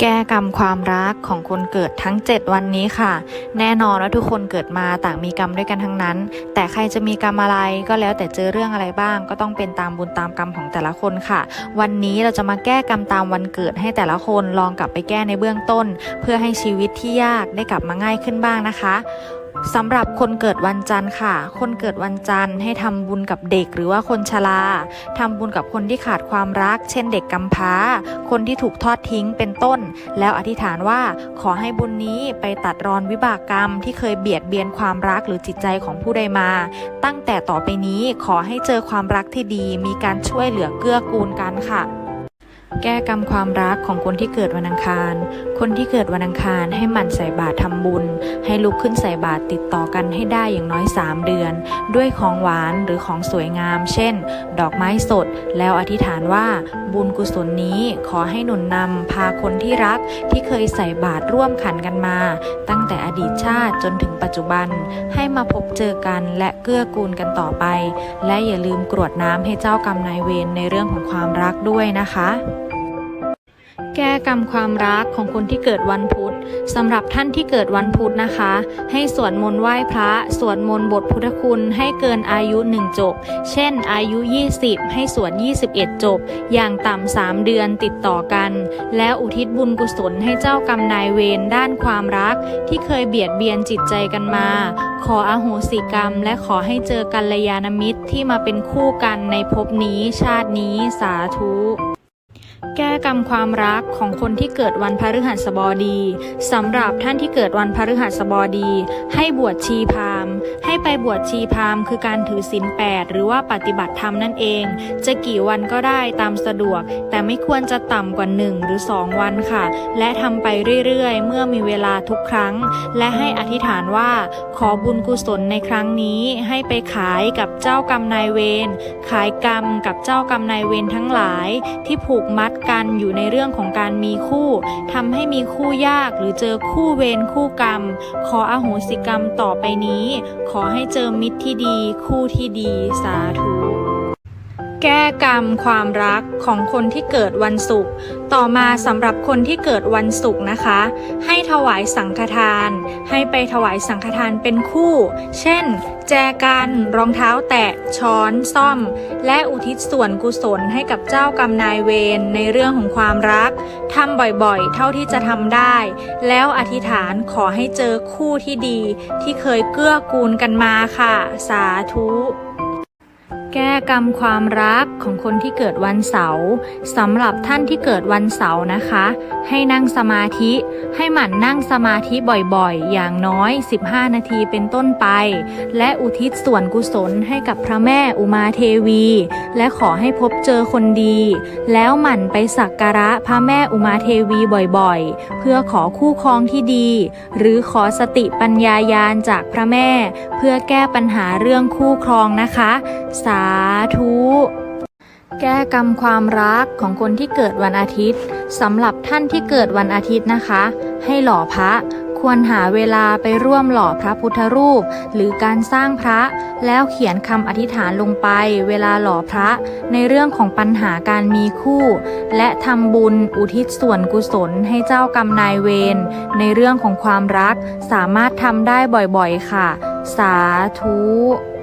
แก้กรรมความรักของคนเกิดทั้ง 7 วันนี้ค่ะ แน่นอนว่าทุกคนเกิดมาต่างมีกรรมด้วยกันทั้งนั้น แต่ใครจะมีกรรมอะไรก็แล้วแต่เจอเรื่องอะไรบ้าง ก็ต้องเป็นตามบุญตามกรรมของแต่ละคนค่ะ วันนี้เราจะมาแก้กรรมตามวันเกิดให้แต่ละคนลองกลับไปแก้ในเบื้องต้น เพื่อให้ชีวิตที่ยากได้กลับมาง่ายขึ้นบ้างนะคะ สำหรับคนเกิดวันจันทร์ค่ะ คนเกิดวันจันทร์ให้ทำบุญกับเด็กหรือว่าคนชราทำบุญกับคนที่ขาดความรัก เช่นเด็กกำพร้า คนที่ถูกทอดทิ้งเป็นต้น แล้วอธิษฐานว่าขอให้บุญนี้ไปตัดรอนวิบากกรรม ที่เคยเบียดเบียนความรักหรือจิตใจของผู้ใดมา ตั้งแต่ต่อไปนี้ขอให้เจอความรักที่ดี มีการช่วยเหลือเกื้อกูลกันค่ะ แก้กรรมความรักของคนที่เกิดวันอังคาร คนที่เกิดวันอังคารให้หมั่นใส่บาตรทำบุญ ให้ลุกขึ้นใส่บาตรติดต่อกันให้ได้อย่างน้อย 3 เดือน ด้วยของหวานหรือของสวยงาม เช่น ดอกไม้สด แล้วอธิษฐานว่า บุญกุศลนี้ขอให้หนุนนำพาคนที่รักที่เคยใส่บาตรร่วมขันกันมา ตั้งแต่อดีตชาติจนถึงปัจจุบัน ให้มาพบเจอกันและเกื้อกูลกันต่อไป และอย่าลืมกรวดน้ำให้เจ้ากรรมนายเวรในเรื่องของความรักด้วยนะคะ แก้กรรมความรักของคนที่เกิดวันพุธสำหรับท่านที่เกิดวันพุธนะคะ ให้สวดมนต์ไหว้พระสวดมนต์บทพุทธคุณให้เกินอายุ1จบ เช่น อายุ 20 ให้สวด 21 จบ อย่างต่ำ3เดือนติดต่อกัน แล้วอุทิศบุญกุศลให้เจ้ากรรมนายเวรด้านความรัก ที่เคยเบียดเบียนจิตใจกันมา ขออโหสิกรรม และขอให้เจอกัลยาณมิตรที่มาเป็นคู่กันในภพนี้ชาตินี้สาธุ แก้กรรมความรักของคนที่เกิดวันพฤหัสบดีสำหรับท่านที่เกิดวันพฤหัสบดี ให้บวชชีพามให้ไปบวชชีพามคือการถือศีลแปดหรือว่าปฏิบัติธรรมนั่นเอง จะกี่วันก็ได้ตามสะดวก แต่ไม่ควรจะต่ำกว่า 1 หรือ 2 วันค่ะ และทำไปเรื่อยๆ เมื่อมีเวลาทุกครั้ง และให้อธิษฐานว่า ขอบุญกุศลในครั้งนี้ ให้ไปขายกับเจ้ากรรมนายเวรขายกรรมกับเจ้ากรรมนายเวรทั้งหลายที่ผูกมัดกันอยู่ในเรื่องของการมีคู่ทำให้มีคู่ยากหรือเจอคู่เวรคู่กรรม ขออโหสิกรรมต่อไปนี้ ขอให้เจอมิตรที่ดี คู่ที่ดีสาธุ แก้กรรมความรักของคนที่เกิดวันศุกร์ต่อมาสำหรับคนที่เกิดวันศุกร์นะคะ ให้ถวายสังฆทาน ให้ไปถวายสังฆทานเป็นคู่ เช่น แจกันรองเท้าแตะช้อนซ่อม และอุทิศส่วนกุศลให้กับเจ้ากรรมนายเวรในเรื่องของความรักทำบ่อยๆ เท่าที่จะทำได้ แล้วอธิษฐานขอให้เจอคู่ที่ดี ที่เคยเกื้อกูลกันมาค่ะ สาธุ แก้กรรมความรักของคนที่เกิดวันเสาร์สำหรับท่านที่เกิดวันเสาร์นะคะ ให้นั่งสมาธิให้หมั่นนั่งสมาธิบ่อยๆ อย่างน้อย 15 นาทีเป็นต้นไป และอุทิศส่วนกุศลให้กับพระแม่อุมาเทวี และขอให้พบเจอคนดี แล้วหมั่นไปสักการะพระแม่อุมาเทวีบ่อยๆ เพื่อขอคู่ครองที่ดี หรือขอสติปัญญายาณจากพระแม่ เพื่อแก้ปัญหาเรื่องคู่ครองนะคะ สาธุแก้กรรมความรักของคนที่เกิดวันอาทิตย์สำหรับท่านที่เกิดวันอาทิตย์นะคะ ให้หล่อพระ ควรหาเวลาไปร่วมหล่อพระพุทธรูป หรือการสร้างพระ แล้วเขียนคำอธิษฐานลงไป เวลาหล่อพระ ในเรื่องของปัญหาการมีคู่ และทำบุญอุทิศส่วนกุศลให้เจ้ากรรมนายเวรในเรื่องของความรักสามารถทำได้บ่อยๆค่ะ สาธุ